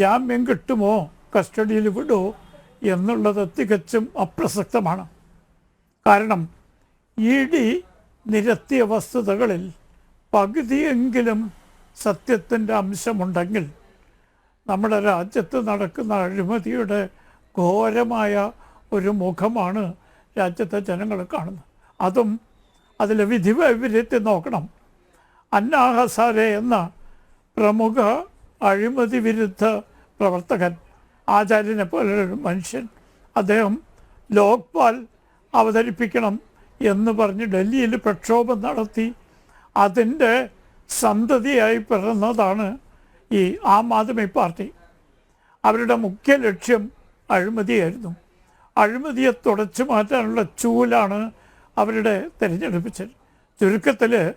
ജാമ്യം കിട്ടുമോ? കസ്റ്റഡിയിൽ വിടുമോ എന്നുള്ളത് തികച്ചും അപ്രസക്തമാണ്. കാരണം ഇ ഡി നിരത്തിയ വസ്തുതകളിൽ പകുതിയെങ്കിലും സത്യത്തിന്റെ അംശമുണ്ടെങ്കിൽ നമ്മുടെ രാജ്യത്ത് നടക്കുന്ന അഴിമതിയുടെ ഘോരമായ ഒരു മുഖമാണ് രാജ്യത്തെ ജനങ്ങൾ കാണുന്നത്. അതും അതിലെ വിധി വൈപര്യത്തെ നോക്കണം. അന്നാഹസാരെ എന്ന പ്രമുഖ അഴിമതി വിരുദ്ധ പ്രവർത്തകൻ ആചാര്യനെ പോലൊരു മനുഷ്യൻ. അദ്ദേഹം ലോക്പാൽ അവതരിപ്പിക്കണം എന്ന് പറഞ്ഞ് ഡൽഹിയിൽ പ്രക്ഷോഭം നടത്തി. അതിന്റെ സന്തതിയായി പിറന്നതാണ് ഈ ആം ആദ്മി പാർട്ടി. അവരുടെ മുഖ്യ ലക്ഷ്യം അഴിമതിയായിരുന്നു. അഴിമതിയെ തുടച്ചു മാറ്റാനുള്ള ചൂലാണ് അവരുടെ തിരഞ്ഞെടുപ്പിച്ചത്. ചുരുക്കത്തിൽ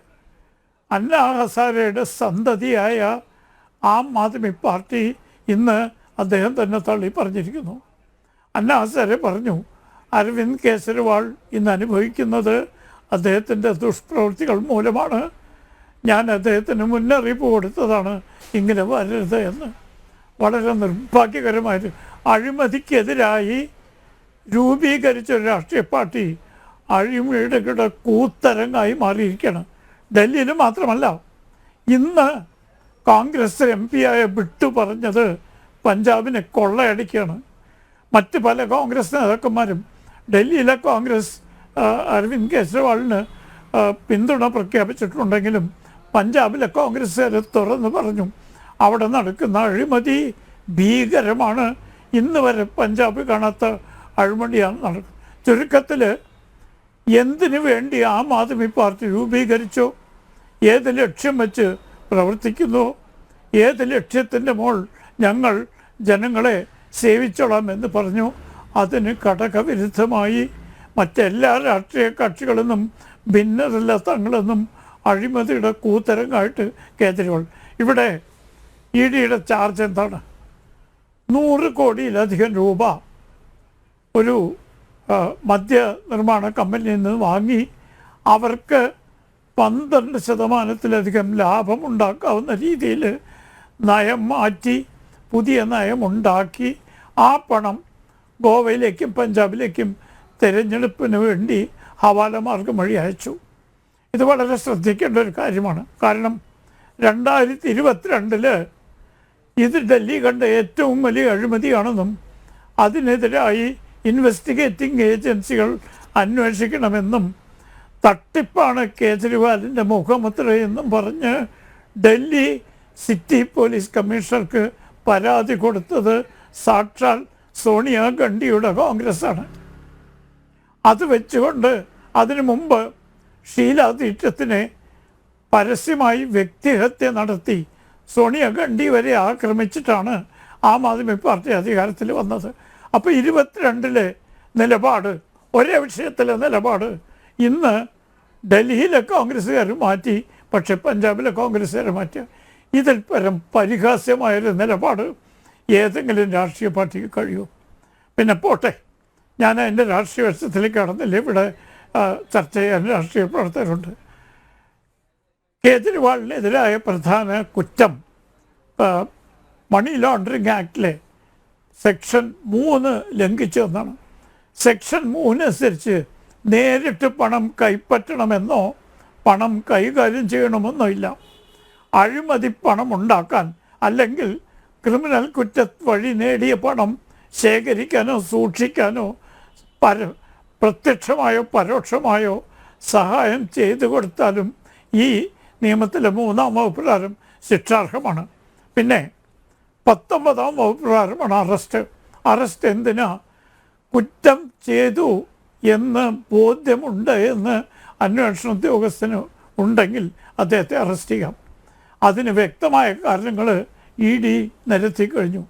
അന്നാ ഹസാരയുടെ സന്തതിയായ ആം ആദ്മി പാർട്ടി ഇന്ന് അദ്ദേഹം തന്നെ തള്ളി പറഞ്ഞിരിക്കുന്നു. അന്നാസരെ പറഞ്ഞു അരവിന്ദ് കേജ്രിവാൾ ഇന്ന് അനുഭവിക്കുന്നത് അദ്ദേഹത്തിന്റെ ദുഷ്പ്രവൃത്തികൾ മൂലമാണ്. ഞാൻ അദ്ദേഹത്തിന് മുന്നറിയിപ്പ് കൊടുത്തതാണ് ഇങ്ങനെ വരരുത് എന്ന്. വളരെ നിർഭാഗ്യകരമായത് അഴിമതിക്കെതിരായി രൂപീകരിച്ച ഒരു രാഷ്ട്രീയ പാർട്ടി അഴിമതിയുടെ കൂത്തരങ്ങായി മാറിയിരിക്കുകയാണ്. ഡൽഹിയിൽ മാത്രമല്ല ഇന്ന് കോൺഗ്രസ് എം പി ആയ ബിട്ടു പറഞ്ഞത് പഞ്ചാബിനെ കൊള്ളയടിക്കുകയാണ്. മറ്റ് പല കോൺഗ്രസ് നേതാക്കന്മാരും ഡൽഹിയിലെ കോൺഗ്രസ് അരവിന്ദ് കെജ്രിവാളിന് പിന്തുണ പ്രഖ്യാപിച്ചിട്ടുണ്ടെങ്കിലും പഞ്ചാബിലെ കോൺഗ്രസ്സുകാർ തുറന്നു പറഞ്ഞു അവിടെ നടക്കുന്ന അഴിമതി ഭീകരമാണ്. ഇന്ന് വരെ പഞ്ചാബ് കാണാത്ത അഴിമതിയാണ് നടക്കുന്നത്. ചുരുക്കത്തിൽ എന്തിനു വേണ്ടി ആം ആദ്മി പാർട്ടി രൂപീകരിച്ചു? ഏത് ലക്ഷ്യം വെച്ച് പ്രവർത്തിക്കുന്നു. ഏത് ലക്ഷ്യത്തിന്റെ മോൾ ഞങ്ങൾ ജനങ്ങളെ സേവിച്ചോളാം എന്ന് പറഞ്ഞു. അതിന് ഘടകവിരുദ്ധമായി മറ്റെല്ലാ രാഷ്ട്രീയ കക്ഷികളെന്നും ഭിന്നതല്ല തങ്ങളെന്നും അഴിമതിയുടെ കൂത്തരങ്ങായിട്ട് കേജ്രിവാൾ. ഇവിടെ ഇ ഡിയുടെ ചാർജ് എന്താണ്? നൂറ് കോടിയിലധികം രൂപ ഒരു മദ്യ നിർമ്മാണ കമ്പനിയിൽ നിന്ന് വാങ്ങി അവർക്ക് പന്ത്രണ്ട് ശതമാനത്തിലധികം ലാഭം ഉണ്ടാക്കാവുന്ന രീതിയിൽ നയം മാറ്റി പുതിയ നയം ഉണ്ടാക്കി ആ പണം ഗോവയിലേക്കും പഞ്ചാബിലേക്കും തിരഞ്ഞെടുപ്പിന് വേണ്ടി ഹവാല മാർഗം വഴി അയച്ചു. ഇത് വളരെ ശ്രദ്ധിക്കേണ്ട ഒരു കാര്യമാണ്. കാരണം രണ്ടായിരത്തി ഇരുപത്തിരണ്ടിൽ ഇത് ഡൽഹി കണ്ട ഏറ്റവും വലിയ അഴിമതിയാണെന്നും അതിനെതിരായി ഇൻവെസ്റ്റിഗേറ്റിംഗ് ഏജൻസികൾ അന്വേഷിക്കണമെന്നും തട്ടിപ്പാണ് കേജ്രിവാലിന്റെ മുഖമുദ്രയെന്നും പറഞ്ഞ് ഡൽഹി സിറ്റി പോലീസ് കമ്മീഷണർക്ക് പരാതി കൊടുത്തത് സാക്ഷാൽ സോണിയാഗാന്ധിയുടെ കോൺഗ്രസ്സാണ്. അത് വെച്ചുകൊണ്ട് അതിനു മുമ്പ് ഷീലാ ദീക്ഷത്തിനെ പരസ്യമായി വ്യക്തിഹത്യ നടത്തി സോണിയാഗാന്ധി വരെ ആക്രമിച്ചിട്ടാണ് ആം ആദ്മി പാർട്ടി അധികാരത്തിൽ വന്നത്. അപ്പോൾ ഇരുപത്തിരണ്ടിലെ നിലപാട് ഒരേ വിഷയത്തിലെ നിലപാട് ഇന്ന് ഡൽഹിയിലെ കോൺഗ്രസ്സുകാർ മാറ്റി പക്ഷെ പഞ്ചാബിലെ കോൺഗ്രസ്സുകാർ മാറ്റി. ഇതിൽ പരം പരിഹാസ്യമായൊരു നിലപാട് ഏതെങ്കിലും രാഷ്ട്രീയ പാർട്ടിക്ക് കഴിയൂ. പിന്നെ പോട്ടെ ഞാൻ എന്റെ രാഷ്ട്രീയ വശത്തിലേക്ക് കടന്നില്ല. ഇവിടെ ചർച്ച ചെയ്യാൻ രാഷ്ട്രീയ പ്രവർത്തകരുണ്ട്. കേജ്രിവാളിനെതിരായ പ്രധാന കുറ്റം മണി ലോണ്ടറിങ് ആക്ടിലെ സെക്ഷൻ മൂന്ന് ലംഘിച്ചു എന്നാണ് സെക്ഷൻ മൂന്ന് അനുസരിച്ച് നേരിട്ട് പണം കൈപ്പറ്റണമെന്നോ പണം കൈകാര്യം ചെയ്യണമെന്നോ ഇല്ല. അഴിമതി പണം ഉണ്ടാക്കാൻ അല്ലെങ്കിൽ ക്രിമിനൽ കുറ്റ വഴി നേടിയ പണം ശേഖരിക്കാനോ സൂക്ഷിക്കാനോ പര പ്രത്യക്ഷമായോ പരോക്ഷമായോ സഹായം ചെയ്തു കൊടുത്താലും ഈ നിയമത്തിലെ മൂന്നാം വകുപ്പ് പ്രകാരം ശിക്ഷാർഹമാണ്. പിന്നെ പത്തൊമ്പതാം വകുപ്പ് പ്രകാരമാണ് അറസ്റ്റ്. അറസ്റ്റ് എന്തിനാ? കുറ്റം ചെയ്തു എന്ന് ബോധ്യമുണ്ട് എന്ന് അന്വേഷണ ഉദ്യോഗസ്ഥന് ഉണ്ടെങ്കിൽ അദ്ദേഹത്തെ അറസ്റ്റ് ചെയ്യാം. അതിന് വ്യക്തമായ കാരണങ്ങൾ ഇ ഡി നിരത്തി കഴിഞ്ഞു.